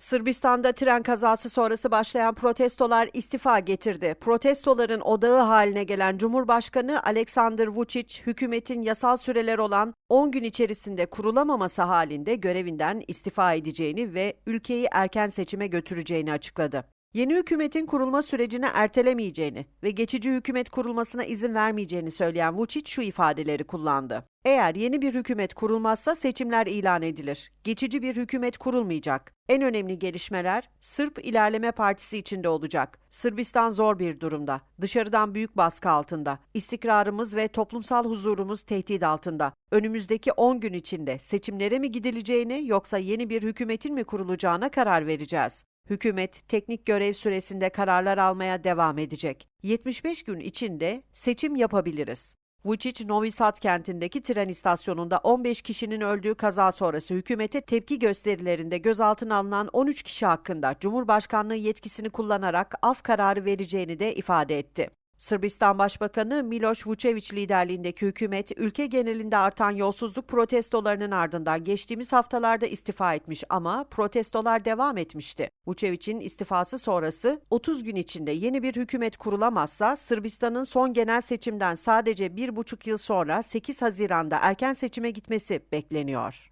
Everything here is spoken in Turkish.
Sırbistan'da tren kazası sonrası başlayan protestolar istifa getirdi. Protestoların odağı haline gelen Cumhurbaşkanı Aleksandr Vučić, hükümetin yasal süreler olan 10 gün içerisinde kurulamaması halinde görevinden istifa edeceğini ve ülkeyi erken seçime götüreceğini açıkladı. Yeni hükümetin kurulma sürecini ertelemeyeceğini ve geçici hükümet kurulmasına izin vermeyeceğini söyleyen Vučić şu ifadeleri kullandı. Eğer yeni bir hükümet kurulmazsa seçimler ilan edilir. Geçici bir hükümet kurulmayacak. En önemli gelişmeler Sırp İlerleme Partisi içinde olacak. Sırbistan zor bir durumda. Dışarıdan büyük baskı altında. İstikrarımız ve toplumsal huzurumuz tehdit altında. Önümüzdeki 10 gün içinde seçimlere mi gidileceğini yoksa yeni bir hükümetin mi kurulacağına karar vereceğiz. Hükümet teknik görev süresinde kararlar almaya devam edecek. 75 gün içinde seçim yapabiliriz. Vučić, Novi Sad kentindeki tren istasyonunda 15 kişinin öldüğü kaza sonrası hükümete tepki gösterilerinde gözaltına alınan 13 kişi hakkında Cumhurbaşkanlığı yetkisini kullanarak af kararı vereceğini de ifade etti. Sırbistan Başbakanı Miloš Vučević liderliğindeki hükümet ülke genelinde artan yolsuzluk protestolarının ardından geçtiğimiz haftalarda istifa etmiş ama protestolar devam etmişti. Vučević'in istifası sonrası 30 gün içinde yeni bir hükümet kurulamazsa Sırbistan'ın son genel seçimden sadece bir buçuk yıl sonra 8 Haziran'da erken seçime gitmesi bekleniyor.